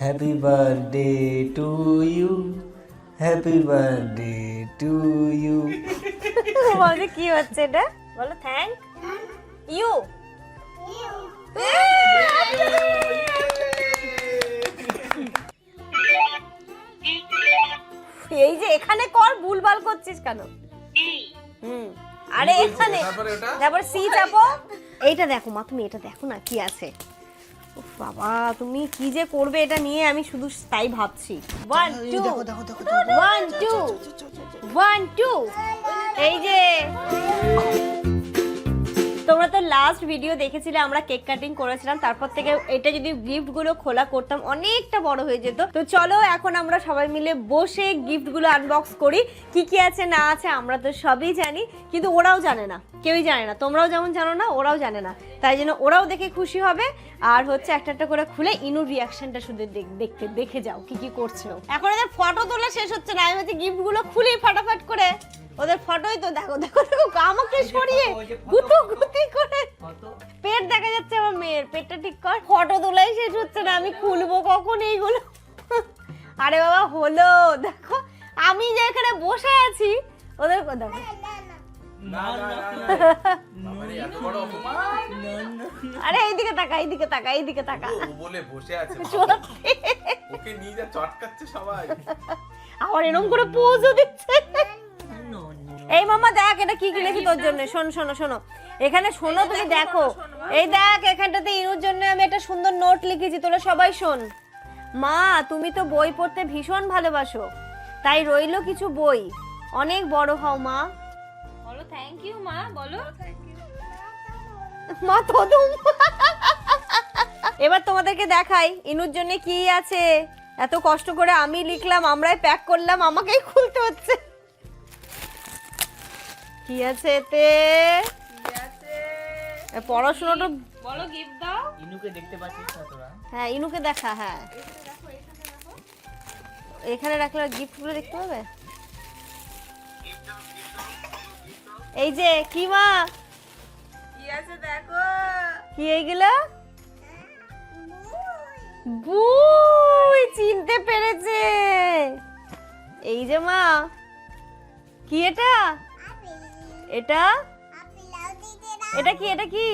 Happy birthday to you happy birthday to you বলছে কি হচ্ছে এটা? বলো থ্যাংক ইউ এই যে এখানে কর ভুলভাল করছিস কেন? হুম। আরে এখানে। তারপরে সি চাপো। এইটা দেখো মা তুমি এটা দেখো না কি আছে। বাবা তুমি কি যে করবে এটা নিয়ে আমি শুধু তাই ভাবছি one two one two one two এই যে তোমরা তো লাস্ট ভিডিও দেখেছিলে, আমরা কেক কাটিং করেছিলাম, তারপর থেকে এটা যদি গিফটগুলো খোলা করতাম, অনেকটা বড় হয়ে যেত। তো চলো, এখন আমরা সবাই মিলে বসে গিফটগুলো আনবক্স করি। কি কি আছে, না আছে, আমরা তো সবই জানি, কিন্তু ওরাও জানে না। কেউই জানে না। তোমরাও যেমন জানো না, ওরাও জানে না। তাই জন্য ওরাও দেখে খুশি হবে। আর হচ্ছে একটা একটা করে খুলে ইনুর রিয়াকশনটা শুধু দেখ- দেখতে, দেখে যাও, কি কি করছে। এখন এদের ফটো তোলা শেষ হচ্ছে না, আমি হচ্ছে গিফটগুলো খুলি ফাটাফাট করে। ওদের ফটোই তো দেখো দেখো দেখো আমাকে সরিয়ে গুতো গুতি করে পেট দেখা যাচ্ছে আমার মেয়ের পেটটা ঠিক কর ফটো তোলাই শেষ হচ্ছে না আমি খুলবো কখন এইগুলো? আরে বাবা হলো দেখো আমি যে এখানে বসে আছি ওদের দেখো। আরে এইদিকে তাকা এইদিকে তাকা এইদিকে তাকা। ও বলে বসে আছে। ওকে নিয়ে যা চটকাচ্ছে সবাই। আবার এরকম করে পোজও দিচ্ছে। এই মামা দেখ এটা কি কিনেছি তোর জন্য? শোন শোনো শোনো। এখানে শোনো তুমি দেখো এই দেখ এখানটাতে ইনুর জন্য আমি একটা সুন্দর নোট লিখেছি তোরা সবাই শোন। মা তুমি তো বই পড়তে ভীষণ ভালোবাসো। তাই রইল কিছু বই। অনেক বড় হও মা। বলো থ্যাংক ইউ মা বলো। মা তদম। এবার তোমাদেরকে দেখাই ইনুর জন্য কি আছে। এত কষ্ট করে আমি লিখলাম আমরাই প্যাক করলাম আমাকেই খুলতে হচ্ছে। কি আছে এতে? পড়াশোনাটা বলো গিফট দাও। ইনুকে দেখতে পাচ্ছিস না তোরা? হ্যাঁ ইনুকে দেখা হ্যাঁ। এখানে রাখলে গিফটগুলো দেখতে পাবে? এই যে কি মা? কি আছে দেখো? কি এইগুলো? বুই চিনতে পেরেছে। এই যে মা কি এটা? এটা? এটা কি এটা কি?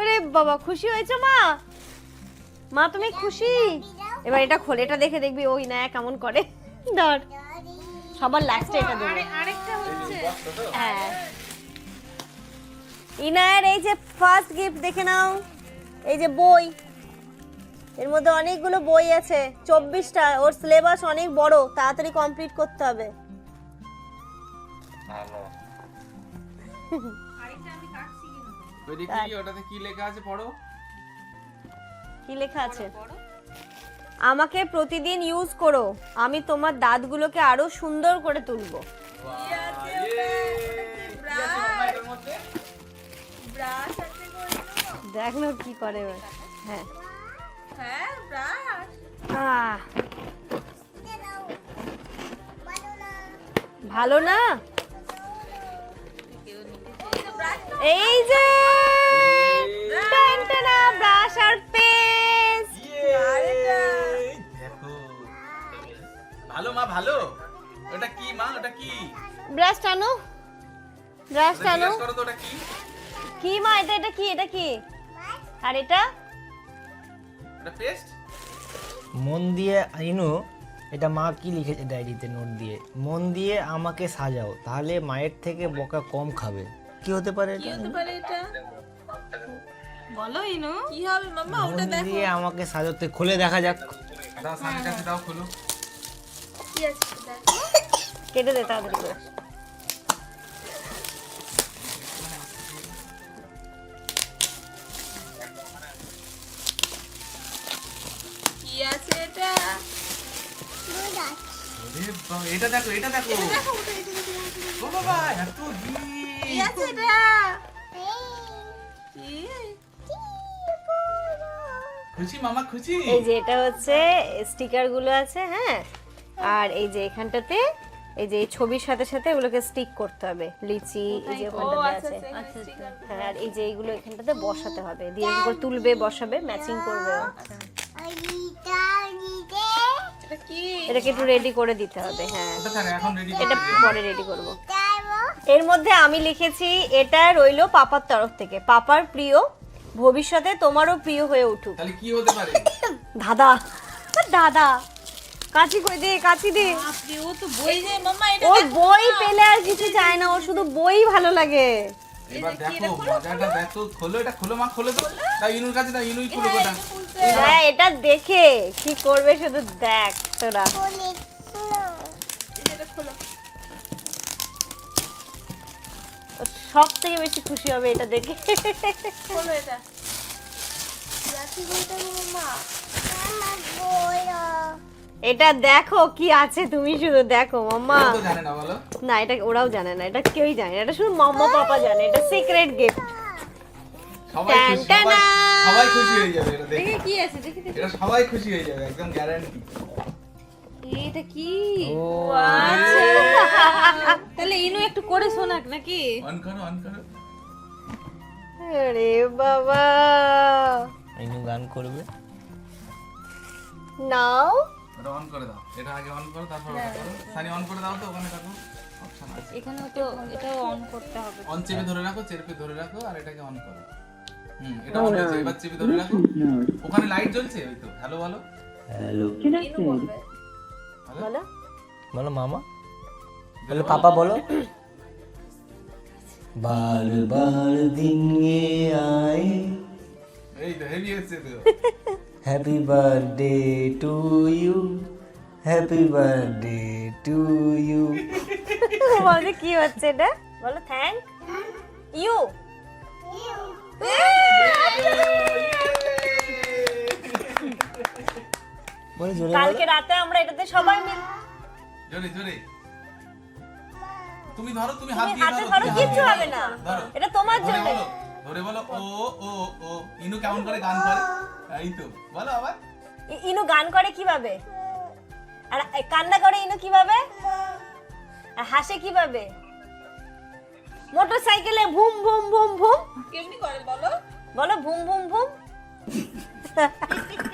আরে বাবা খুশি হয়েছে মা? মা তুমি খুশি? এবার এটা খোলে এটা দেখে দেখবি ওই না কেমন করে। ধর সবার লাস্টে এটা দেবে। আরেকটা হচ্ছে। হ্যাঁ। ইনায়ের এই যে ফার্স্ট গিফট দেখে নাও। এই যে বই। এর মধ্যে অনেকগুলো বই আছে চব্বিশটা। ওর সিলেবাস অনেক বড় তাড়াতাড়ি কমপ্লিট করতে হবে। কিন্তু ওই দেখি ওটাতে কি লেখা আছে পড়ো? কি লেখা আছে? আমাকে প্রতিদিন ইউজ করো আমি তোমার দাঁতগুলোকে আরও সুন্দর করে তুলবো। ব্রাশ। দেখ না কি করে হ্যাঁ। হ্যাঁ ভালো না? এই যে টানটানা ব্রাশ আর পেস্ট ভালো মা ভালো? ওটা কি মা? ওটা কি? ব্রাশ টানো ব্রাশ টানো কি? কি? মা এটা এটা কি এটা কি? আর এটা? ওটা পেস্ট মন দিয়ে ইনু এটা মা কি লিখেছে ডায়েরিতে নোট দিয়ে মন দিয়ে আমাকে সাজাও তাহলে মায়ের থেকে বকা কম খাবে। কি হতে পারে কি হতে পারে এটা? বলো ইনু। কি হবে মাম্মা? মন দিয়ে আমাকে সাজাতে খুলে দেখা যাক। দাও স্বামীর কাছে দাও খোলো। কি আছে দেখো। কেটে দে তাড়াতাড়ি করে। কি আছে এটা? বাবা, এটা দেখো এটা দেখো। ও বাবা এত কি আছে এটা কি খুশি মামা খুশি? এই যে এটা হচ্ছে স্টিকারগুলো আছে হ্যাঁ? আর এই যে এখানটাতে এই যে এই ছবির সাথে সাথে এগুলোকে স্টিক করতে হবে। লিচি এই যে ওখানটাতে আচ্ছা আছে। আচ্ছা হ্যাঁ আর এই যে এইগুলো এখানটাতে বসাতে হবে। দিয়ে করে তুলবে বসাবে ম্যাচিং করবে। আচ্ছা। কি এটাকে একটু রেডি করে দিতে হবে হ্যাঁ। এটা পরে রেডি করব। এর মধ্যে আমি লিখেছি এটা রইল পাপার তরফ থেকে। পাপার প্রিয় ভবিষ্যতে তোমারও প্রিয় হয়ে উঠুক। তাহলে কি হতে পারে? দাদা দাদা কাচি কই দে কাচি দে। আপনি ও তো বই যে মাম্মা এটা ও বই পেলে আর কিছু চায় না ও শুধু বই ভালো লাগে। এবার দেখো মজাটা দেখো খোলো এটা খোলো মা খোলো তো। তাই ইনুর কাছে দাও ইনুই খুলো গোটা। হ্যাঁ এটা দেখে কি করবে শুধু দেখ তোরা। সব থেকে বেশি খুশি হবে এটা দেখে। এটা। এটা দেখো কি আছে তুমি শুধু দেখো মাম্মা। না এটা ওরাও জানে না এটা কেউই জানে না এটা শুধু মাম্মা পাপা জানে এটা সিক্রেট গিফট সবাই খুশি হয়ে যাবে এটা দেখে দেখে। কি আছে দেখি দেখি। এটা সবাই খুশি হয়ে যাবে একদম গ্যারান্টি এটা কি? ও তাহলে ইনু একটু করে শোনাক নাকি? অন করো অন করো আরে বাবা। ইনু গান করবে। নাও। অন করে দাও। এটা আগে অন করো তারপর করো। সানি অন করে দাও তো ওখানে দেখো। অপশন তো এটাও অন করতে হবে। অন চেপে ধরে রাখো চেপে ধরে রাখো আর এটাকে অন করো। হুম এটা অন হয়েছে এবার চেপে ধরে রাখো। ওখানে লাইট জ্বলছে ওই তো। হ্যালো বলো হ্যালো ইনু বলবে। বলো মামা? বলে পাপা বলো। বাল বাল দিন I happy birthday to you happy birthday to you বলে কি হচ্ছে এটা? বলো থ্যাংক ইউ ইউ কালকে রাতে আমরা এটাতে সবাই মিলে জোরে জোরে। তুমি ধরো তুমি হাত দিয়ে হাতে ধরো ধরো কিচ্ছু হবে না। এটা তোমার জন্য। ধরে বলো ও ও ও। ইনু কেমন করে গান করে? এই তো বলো আবার। ইনু গান করে কীভাবে? আর কান্না করে ইনু কীভাবে? আর হাসে কীভাবে? মোটর সাইকেলে ভুম ভুম ভুম ভুম। কেমনি করে বলো? বলো ভুম ভুম ভুম।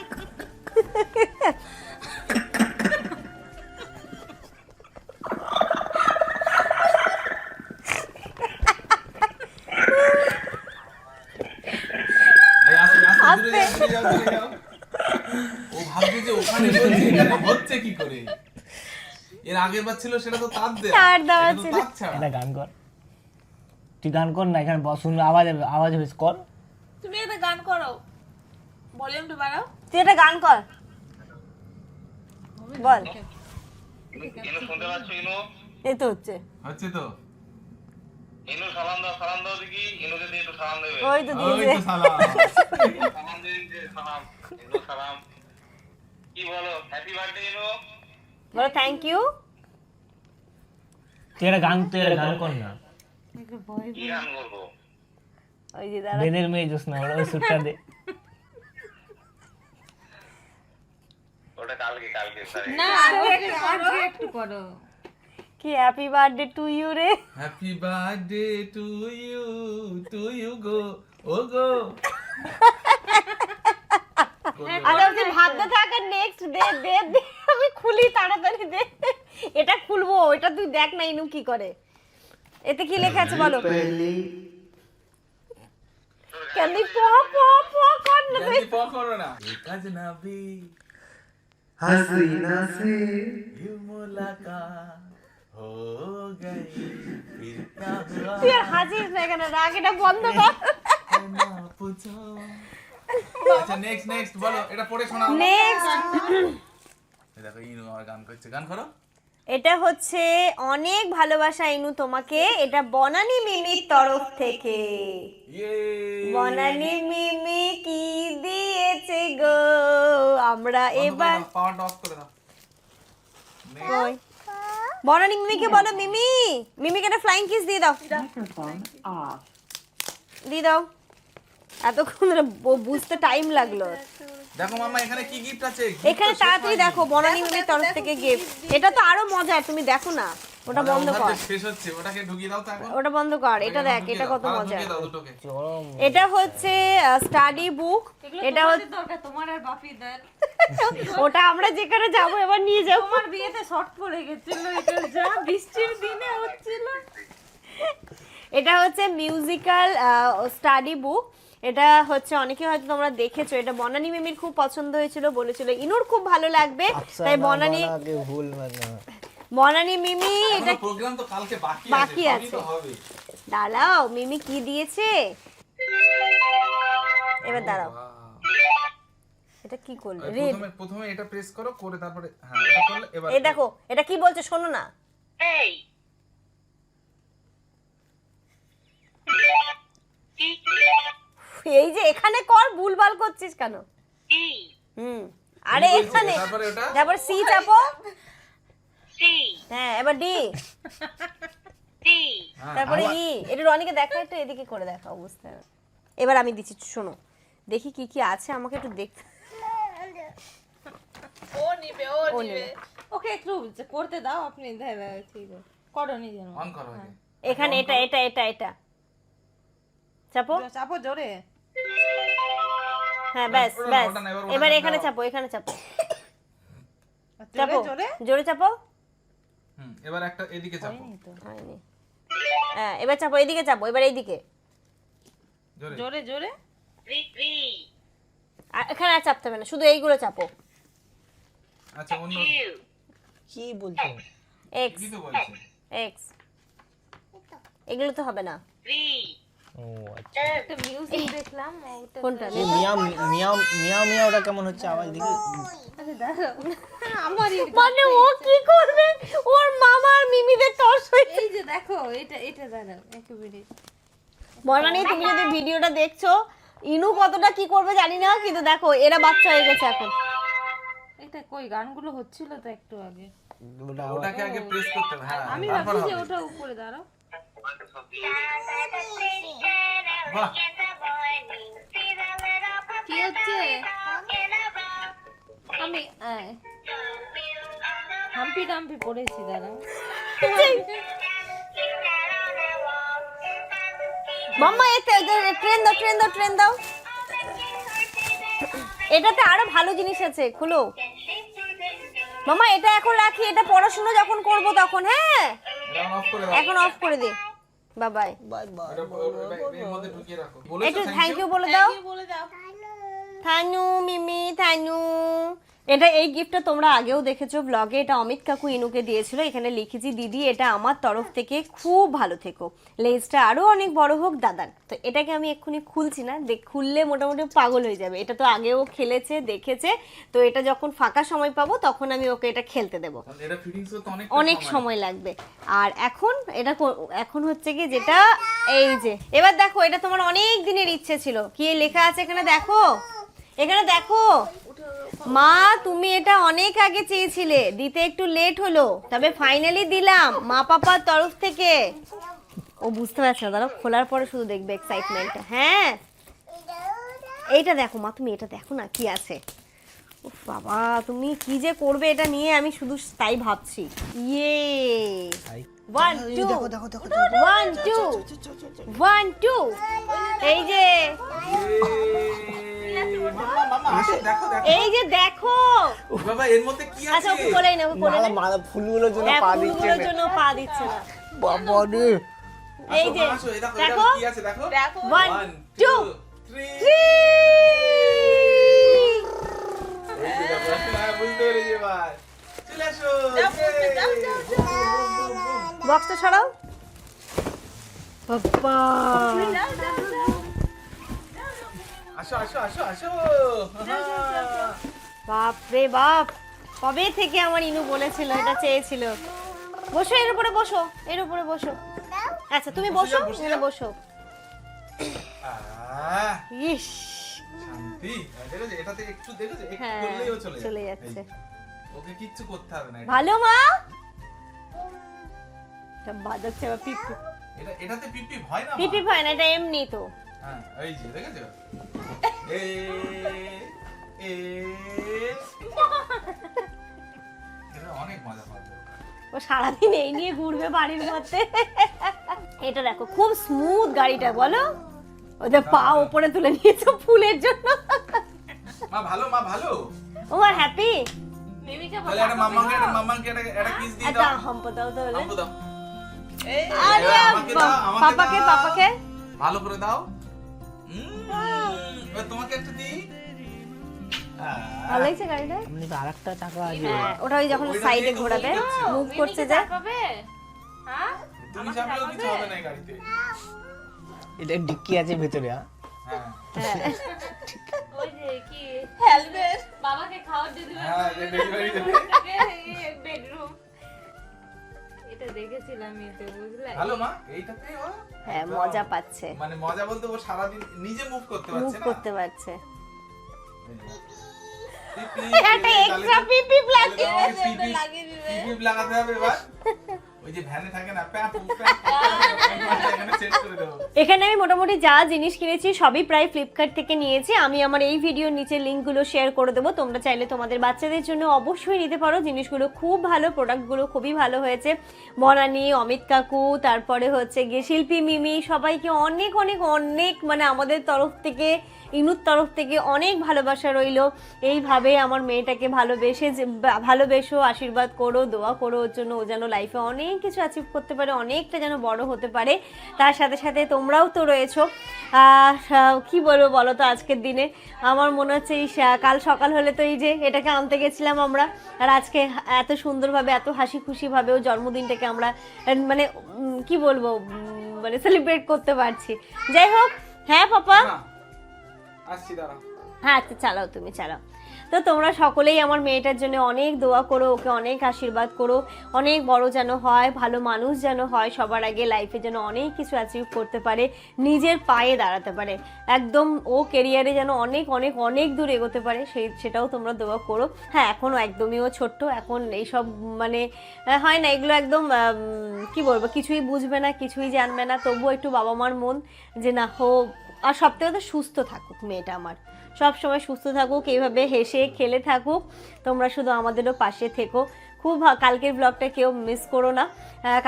ও ভাবছে যে ওখানে হচ্ছে কি করে এর আগের বার ছিল। সেটা তো তার দেয়া তার দেওয়া ছিল। এটা গান কর। তুই গান কর না এখানে বস শুনলে আওয়াজ হবে আওয়াজ হবে কর। তুমি একটা গান করো ভলিউমটা বাড়াও। তুই একটা গান কর। বল। এই তো হচ্ছে। হচ্ছে তো। ইনু সালাম দাও সালাম দাও দেখি। ইনুকে দিয়ে একটু সালাম দেবে। ওই তো ওই সালাম। সালাম দিয়ে সালাম। ইনু সালাম। কি বলো হ্যাপি বার্থডে ইনু? বলো থ্যাংক ইউ তুই একটা গান তুই গান কর না। কি গান করব? ওই যে দাঁড়া। বেদের মেয়ে জোস না ওরা ওই সুরটা দে ওটা কালকে কালকে না আজকে আজকে একটু করো। কি হ্যাপি বার্থডে টু ইউ রে? Happy birthday to you to you গো ও গো ভাবতে থাক নেক্সট দে দে দে আমি খুলি তাড়াতাড়ি দে এটা খুলবো এটা তুই দেখ না ইনু কি করে। এতে কি লেখা আছে বলো? ক্যান্ডি প প প কর না তুই। প করো না? এক আজনবি হাসিনা সে ये मुलाकात हो गई फिर क्या हुआ তুই আর হাসিস না এখানে রাগ এটা বন্ধ কর ना पूछो আচ্ছা নেক্সট নেক্সট বলো এটা পড়ে শোনাও নেক্সট এই দেখো ইনু আমার গান করছে গান করো এটা হচ্ছে অনেক ভালোবাসা ইনু তোমাকে। এটা বনানি মিমির তরফ থেকে। বনানি মিমি কি দিয়েছে গো? আমরা এবার বনানি মিমিকে বলো মিমি! মিমিকে একটা ফ্লাইং কিস দিয়ে দাও। দিয়ে দাও। এতক্ষণ ধরে বুঝতে টাইম লাগল। দেখো মামা এখানে কি গিফট আছে? এখানে তাড়াতাড়ি দেখো বনানি মিমির তরফ থেকে গিফট এটা তো আরও মজার তুমি দেখো না। ওটা বন্ধ কর। শেষ হচ্ছে ওটাকে ঢুকিয়ে দাও তো ওটা বন্ধ কর এটা দেখ এটা কত মজা এটা হচ্ছে স্টাডি বুক এটা হচ্ছে দরকার তোমার আর বাপিদের। ওটা আমরা যেখানে যাব এবার নিয়ে যাব। তোমার বিয়েতে শর্ট পড়ে গেছিল এটা যা বৃষ্টির দিনে হচ্ছিল। এটা হচ্ছে মিউজিক্যাল স্টাডি বুক এটা হচ্ছে অনেকে হয়তো তোমরা দেখেছ এটা বনানি মিমির খুব পছন্দ হয়েছিল বলেছিল ইনুর খুব ভালো লাগবে। তাই বনানি ভুল না। মিমি এটা প্রোগ্রাম তো কালকে বাকি বাকি আছে। দাঁড়াও মিমি কি দিয়েছে? এবার দাঁড়াও। এটা কি করলে? রেড প্রথমে প্রথমে এটা প্রেস করো করে তারপরে হ্যাঁ এটা করলে এবার এই দেখো এটা কি বলছে শোনো না। Hey! এই যে এখানে কর ভুলভাল করছিস কেন! হুম। আরে এখানে। তারপর সি চাপো। C! হ্যাঁ এবার ডি। হ্যাঁ, তারপরে ই। এটা রনিকে দেখা একটু এদিকে করে দেখা অবস্থা। এবার আমি দিচ্ছি শোনো। দেখি কি কি আছে আমাকে একটু দেখতে। ও নিবে ও নিবে। ওকে একটু করতে দাও আপনি ঠিক আছে। করো নিজে অন করো এখানে এটা এটা এটা এটা। চাপো। চাপো জোরে। হ্যাঁ ব্যাস ব্যাস। এবার এখানে চাপো এখানে চাপো। জোরে চাপো? জোরে? চাপো? হুম এবার একটা এদিকে চাপো। হয়নি হ্যাঁ এবার চাপো এইদিকে চাপো এবার এইদিকে। জোরে। জোরে এখানে আর চাপতে হবে না শুধু এইগুলো চাপো। আচ্ছা অন্য কি বলছো? এক্স বলছে? এক্স এগুলো তো হবে না! ও আচ্ছা। একটা মিউজিক দেখলাম ওটা কোনটা? এই মিয়াও মিয়াও মিয়াও মিয়াও ওটা কেমন হচ্ছে? আওয়াজ দেখি। আমারই মানে ও কি করবে? ওর মামা আর মিমিদের টস হয়েছে এই যে দেখো এটা এটা দাঁড়াও একটু বর্ণানি তুমি যদি ভিডিওটা দেখছ ইনু কতটা কি করবে জানি না কিন্তু দেখো এরা বাচ্চা হয়ে গেছে এখন। এটা কই গানগুলো হচ্ছিল তো একটু আগে। ওটাকে আগে প্রেস করতে হবে হ্যাঁ আমি ভাবছি যে ওটা উপরে দাঁড়াও। কি হচ্ছে আমি হাম্পি ডাম্পি পড়েছি মাম্মা এই ট্রেন দাও ট্রেন দাও ট্রেন দাও। এটাতে আরও ভালো জিনিস আছে খুলো। মামা এটা এখন রাখি এটা পড়াশোনা যখন করব তখন হ্যাঁ? এখন অফ করে দে। বাবাই বাই বাই এটা এর মধ্যে ঢুকিয়ে রাখো। একটু থ্যাংক ইউ ইউ বলে দাও। বলে দাও। থানু মিমি থানু। এটা এই গিফটটা তোমরা আগেও দেখেছ ব্লগে এটা অমিত কাকু ইনুকে দিয়েছিল এখানে লিখেছি দিদি এটা আমার তরফ থেকে খুব ভালো থেকো। লেজটা আরও অনেক বড় হোক দাদার। তো এটাকে আমি এক্ষুনি খুলছি না দেখ খুললে মোটামুটি পাগল হয়ে যাবে। এটা তো আগেও খেলেছে দেখেছে তো এটা যখন ফাঁকা সময় পাবো তখন আমি ওকে এটা খেলতে দেবো। অনেক সময় লাগবে। আর এখন এটা এখন হচ্ছে কি যেটা এই যে এবার দেখো এটা তোমার অনেক দিনের ইচ্ছে ছিল। কি লেখা আছে এখানে? দেখো। এখানে দেখো। মা তুমি এটা অনেক আগে চেয়েছিলে দিতে একটু লেট হলো তবে ফাইনালি দিলাম মা পাপার তরফ থেকে ও বুঝতে পারছে না দাঁড়াও খোলার পরে শুধু দেখবে এক্সাইটমেন্টটা হ্যাঁ এইটা দেখো মা তুমি এটা দেখো না কি আছে উফ বাবা তুমি কি যে করবে এটা নিয়ে আমি শুধু তাই ভাবছি ইয়ে one two one two one two এই যে এই যে দেখো। বাবা এর মধ্যে কি আচ্ছা আছে? ওকে কোলে মালা মালা ফুলগুলোর জন্য হ্যাঁ পা দিচ্ছে ফুলগুলোর জন্য পা দিচ্ছে না। বাবা রে। এই যে দেখো কি আছে দেখো? three. আসো আসো আসো আসো। বাপ রে বাপ কবে থেকে আমার ইনু বলেছিল এটা চেয়েছিল? বসো এর উপরে বসো এর উপরে বসো। আচ্ছা তুমি বসো এখানে বসো। ইস। শান্তি। এটাতে একটু দেখেছ একটু হ্যাঁ করলেই ও চলে চলে যাচ্ছে। ওকে কিচ্ছু করতে হবে না। ভালো মা? এটা বাজাচ্ছে বা পিপি। এটা এটাতে পিপি ভয় না পিপি হয় না এটা এমনি তো। হ্যাঁ এই যে দেখেছ? এ এ অনেক মজা পাবে। ও সারাদিন এই নিয়ে ঘুরবে বাড়ির মধ্যে। এটা দেখো খুব স্মুথ গাড়িটা বলো? ওদের পা ওপরে তুলে নিয়েছো ফুলের জন্য। মা ভালো মা ভালো? ওমার হ্যাপি মিমিকে তাহলে একটা মাম্মাকে একটা মাম্মাকে একটা একটা কিস দিয়ে একটা দাও। হাম্প দাও তাহলে। হাম্পু দাও। আরে দাও, আমাকে পাপাকে পাপাকে। ভালো করে দাও। তোমাকে একটা দিই। ভালো লাগছে গাড়িটা? তো আরেকটা চাকা আছে হ্যাঁ? ওটা ওই যখন সাইডে ঘোরাবে মুভ করছে যে হ্যাঁ? তুমি চাপলেও কিছু হবে না গাড়িতে। এটা ডিক্কি আছে ভেতরে হ্যাঁ? ওই যে কি? হেলমেট বাবাকে খাওয়ার দিয়ে দিল যে ডেলিভারি দেবে। বেডরুম এটা দেখেছিলাম এতে বুঝলে? ভালো মা এইটাতে ও হ্যাঁ মজা পাচ্ছে। মানে মজা বলতে ও সারাদিন নিজে মুভ করতে পারছে না? করতে পারছে। পিপি, একটা এক্সট্রা পিপি তো পিপি- পিপি লাগাতে হবে এবার। এখানে আমি মোটামুটি যা জিনিস কিনেছি সবই প্রায় ফ্লিপকার্ট থেকে নিয়েছি। আমি আমার এই ভিডিওর নিচে লিঙ্কগুলো শেয়ার করে দেবো। তোমরা চাইলে তোমাদের বাচ্চাদের জন্য অবশ্যই নিতে পারো। জিনিসগুলো খুব ভালো প্রোডাক্টগুলো খুবই ভালো হয়েছে। বনানি অমিত কাকু, তারপরে হচ্ছে গিয়ে শিল্পী মিমি, সবাইকে অনেক অনেক অনেক মানে আমাদের তরফ থেকে ইনুর তরফ থেকে অনেক ভালোবাসা রইল। এইভাবে আমার মেয়েটাকে ভালোবেসে ভালোবেসো, আশীর্বাদ করো, দোয়া করো, ওর জন্য ও যেন লাইফে অনেক কিছু অ্যাচিভ করতে পারে, অনেকটা যেন বড় হতে পারে। তার সাথে সাথে তোমরাও তো রয়েছো। কি বলব বলো তো আজকের দিনে? আমার মনে হচ্ছে এই কাল সকাল হলে তো এই যে এটাকে আনতে গেছিলাম আমরা। আর আজকে এত সুন্দরভাবে, এত হাসি খুশিভাবে ও জন্মদিনটাকে আমরা মানে কি বলব মানে সেলিব্রেট করতে পারছি। যাই হোক হ্যাঁ পাপা? আসছি হ্যাঁ আচ্ছা চালাও তুমি, চালাও। তো তোমরা সকলেই আমার মেয়েটার জন্য অনেক দোয়া করো, ওকে অনেক আশীর্বাদ করো। অনেক বড় যেন হয়, ভালো মানুষ যেন হয়, সবার আগে লাইফে যেন অনেক কিছু অ্যাচিভ করতে পারে, নিজের পায়ে দাঁড়াতে পারে। একদম ও কেরিয়ারে যেন অনেক অনেক অনেক দূর এগোতে পারে সেই সেটাও তোমরা দোয়া করো। হ্যাঁ এখনও একদমই ও ছোট্ট, এখন এইসব মানে হয় না, এগুলো একদম কি বলব, কিছুই বুঝবে না, কিছুই জানবে না, তবুও একটু বাবা মার মন যে না হো আর সব থেকে তো সুস্থ থাকুক মেয়েটা আমার। সব সময় সুস্থ থাকুক, এইভাবে হেসে খেলে থাকুক। তোমরা শুধু আমাদেরও পাশে থেকো। খুব কালকের ব্লগটা কেউ মিস করো না।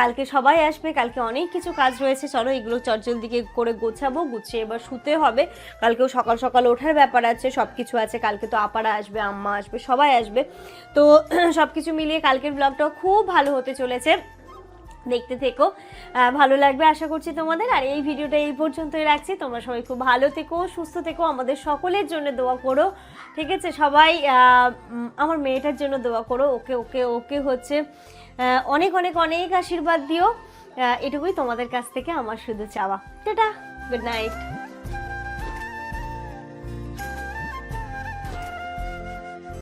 কালকে সবাই আসবে, কালকে অনেক কিছু কাজ রয়েছে। চলো এগুলো চটজল দিকে করে গোছাবো, গুছিয়ে এবার শুতে হবে। কালকেও সকাল সকাল ওঠার ব্যাপার আছে সব কিছু আছে। কালকে তো আপারা আসবে, আম্মা আসবে, সবাই আসবে। তো সব কিছু মিলিয়ে কালকের ব্লগটাও খুব ভালো হতে চলেছে। দেখতে থেকো। ভালো লাগবে আশা করছি তোমাদের। আর এই ভিডিওটা এই পর্যন্তই রাখছি। তোমরা সবাই খুব ভালো থেকো, সুস্থ থেকো, আমাদের সকলের জন্য দোয়া করো, ঠিক আছে? সবাই আমার মেয়েটার জন্য দোয়া করো। ওকে ওকে ওকে হচ্ছে অনেক অনেক অনেক আশীর্বাদ দিও। এটুকুই তোমাদের কাছ থেকে আমার শুধু চাওয়া। Tata good night